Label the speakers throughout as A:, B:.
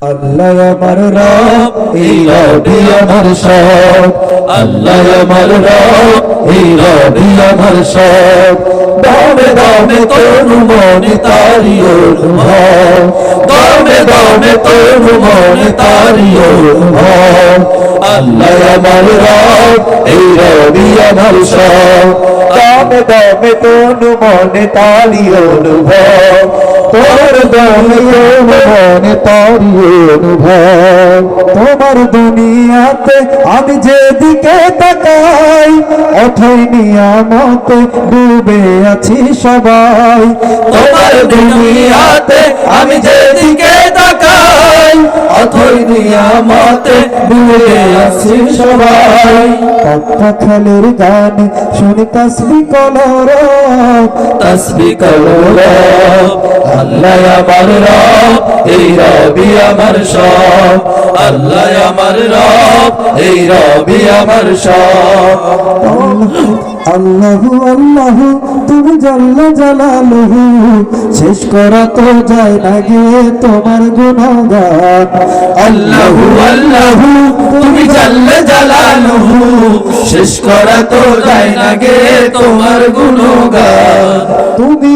A: আল্লাহ আমার রব, এই রবি আমার সব। আল্লাহ আমার রব, এই রবি আমার সব। দমে দমে তরু মনে তারি অনুভব। দমে দমে তরু মনে তারি অনুভব। আল্লাহ আমার রব, এই রবি আমার সব। দমে দমে তরু মনে তারি অনুভব। তোর দমে তরু মনে তারি অনুভব তোমার দুনিয়াতে আমি যেদিকে তাকাই, অথই নিয়ামতে ডুবে আছি সবাই। তোমার দুনিয়াতে আমি যেদিকে তাকাই, অথই নিয়ামতে ডুবে আছি সবাই। পপ্পা খেলের গান শুনি তসবি কলর তসবি কলর আল্লাহ আমার রব এই রবি আমার সব। আল্লাহ আমার রব এই রবি আমার সব। আল্লাহু আল্লাহু তুমি জাল্লা জালালুহু। শেষ করা তো যায় না গিয়ে তোমার গুণগান আল্লাহু আল্লাহু তুমি জাল্লা জালালুহু। শেষ করা তো যায় না গে তোমার গুণগান তুমি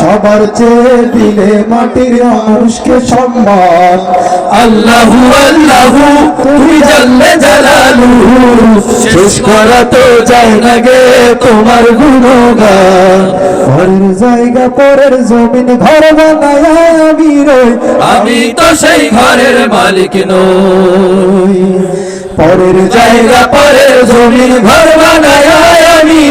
A: সবার চেয়ে দিলে মাটির মানুষকে সম্মান। আল্লাহু আল্লাহু, তুমি জানলে জালালু শেষ করা তো যায় না গে তোমার গুণগান। ঘরের জায়গা, পরের জমিন, ঘর বানায় আমি রই।
B: আমি তো সেই ঘরের মালিক নই।
A: পরের জায়গা, পরের জমিন, ঘর বানায়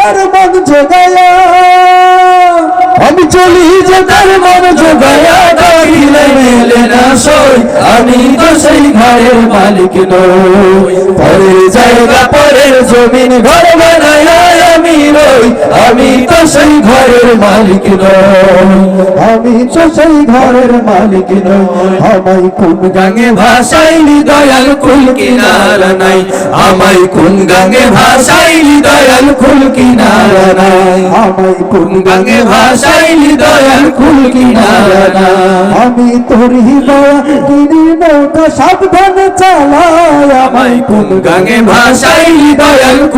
A: তার মন জোগায়া। আমি চলি যে তার মন জোগায়া ডাকিলে মেলে না সই। আমি তো সেই ঘরের মালিক নই। পরের জায়গা, পরের জমিন ঘর বানায় আমি রই। আমি তো সেই ঘরের মালিক নই। আমি তো সেই ঘরের মালিক কোন গাঙে ভাসাইলি দয়াল কুল কিনারা নাই। আমায় কোন গাঙে ভাসাইলি দয়াল কুল কিনারা নাই। আমায় কোন গাঙে দয়াল কুল কিনারা নাই। আমি তোরই দয়া কিনি নৌকা সাবধানে চালাই। আমায় কোন গাঙে ভাসাইলি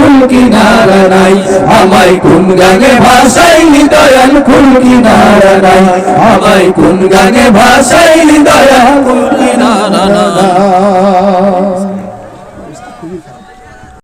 A: কুল কিনারা নাই। আমায় কোন গানে ভাসাইলি দয়াল কুল কিনারা নাই। আমায় কোন গানে ভাসাইলি দয়াল কুল কিনারা